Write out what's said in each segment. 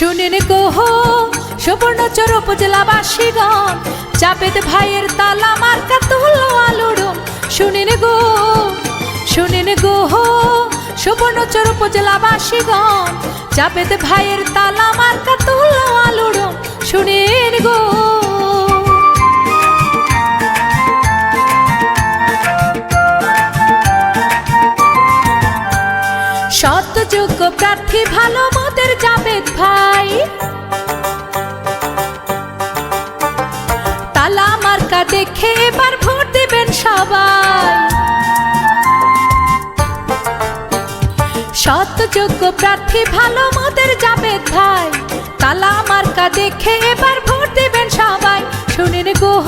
শুনেন কোহ সুবর্ণচর উপজেলাবাসীগণ চাপেদ ভাইয়ের তালা মার্কা তুলো আলোড়ন শুনেন গো, শুনেন গোহ সুবর্ণচর উপজেলাবাসীগণ চাপেদ ভাইয়ের তালা মার্কা তুলো আলোড়ন শুনেন গো। সত্যযোগ্য প্রার্থী ভালো মতের জাবেদ ভাই। তালা মার্কা দেখে এবার ভোট দিবেন সবাই। সত্যযোগ্য প্রার্থী ভালো মতের জাবেদ ভাই। তালা মার্কা দেখে এবার ভোট দিবেন সবাই। শুনিন গোহ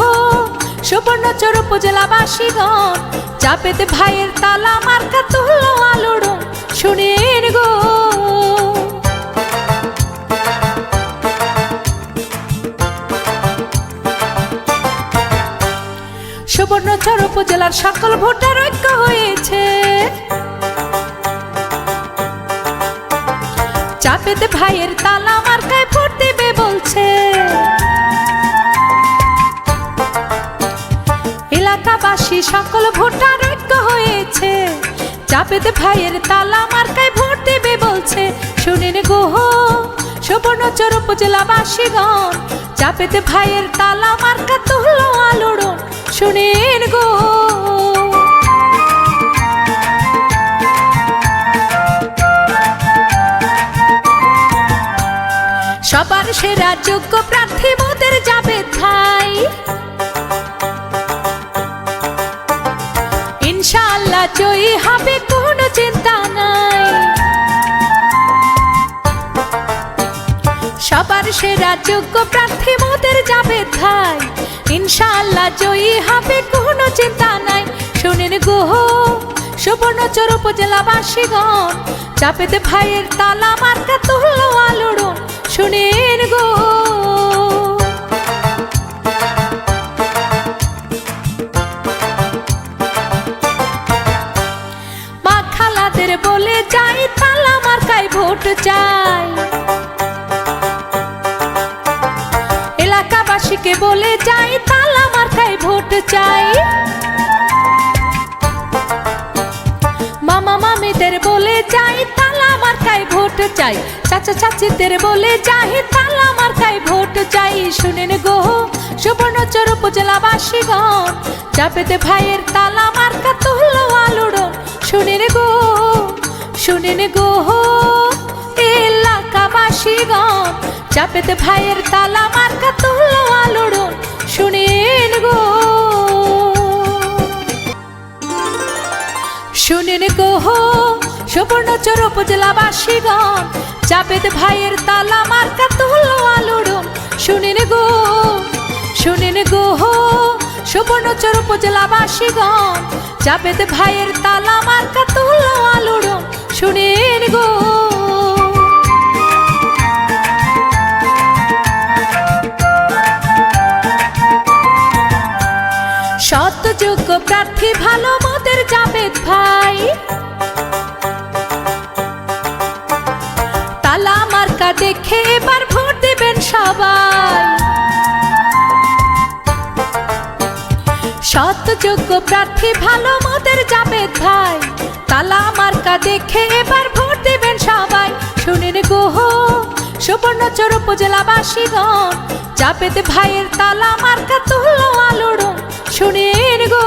সুবর্ণচর উপজেলাবাসীগণ চাপেতে ভাইয়ের তালা মার্কা তুলো আলোড়ন। সুবর্ণচর উপজেলার সকল ভোটার ঐক্য হয়েছে। চাপেতে ভাইয়ের তালা মার্কায় ভোট দিবে বলছে। এলাকাবাসী সকল ভোটার ঐক্য হয়েছে। চাপেতে ভাইয়ের তালা মার্কায় ভোট দিবে বলছে। শুনিন গোহ সুবর্ণচর উপজেলাবাসীগণ চাপেতে ভাইয়ের তালা মার্কা তুলো আলোড়ন। শুনিন গো। সবার সেরা যোগ্য প্রার্থী মোদের যাবে ঠাই। ইনশাআল্লাহ জয়ী হবে, কোনো চিন্তা নাই। সবার সেরা যোগ্য প্রার্থী মোদের যাবে ঠাই। ইনশাআল্লাহ জয়ী হবে কোনো চিন্তা নাই। শুনেন গোহ সুবর্ণচর উপজেলাবাসীগণ চাপেতে ভাইয়ের তালা মার্কা তুলো আলোড়ন। শুনেন গো। বলে যাই, তালা মার্কায় ভোট চাই। ভোট চাই। মামা মামিদের বলে যাই তালা মার্কায় ভোট চাই। চাচা চাচিদের বলে যাই তালা মার্কায় ভোট চাই। শুনেন গো সুবর্ণচর উপজেলাবাসীগণ চাপেতে ভাইয়ের তালা মার্কা তুলো আলোড়ন। শুনেন গো শুনেন গো, এলাকাবাসীগণ চাপেতে ভাইয়ের তালা মার্কা তুলো আলোড়ন। শুনেন গো। শুনেন গোহ সুবর্ণচর উপজেলাবাসীগণ চাপেদ ভাইয়ের তালা মার্কা তুলো আলোড়ন শুনেন গো, শুনেন গোহ সুবর্ণচর উপজেলাবাসীগণ চাপেদ ভাইয়ের তালা মার্কা তুলো আলোড়ন শুনেন গো। সত্যযোগ্য প্রার্থী ভালো মতের জাবেদ ভাই। তালা মার্কা দেখে এবার ভোট দিবেন সবাই। সত্যযোগ্য প্রার্থী ভালো মতের জাবেদ ভাই। তালা মার্কা দেখে এবার ভোট দিবেন সবাই। শুনেন গোহ সুবর্ণচর উপজেলাবাসীগণ চাপেতে ভাইয়ের তালা মার্কা তুলো আলোড়ন। শুনেন গো।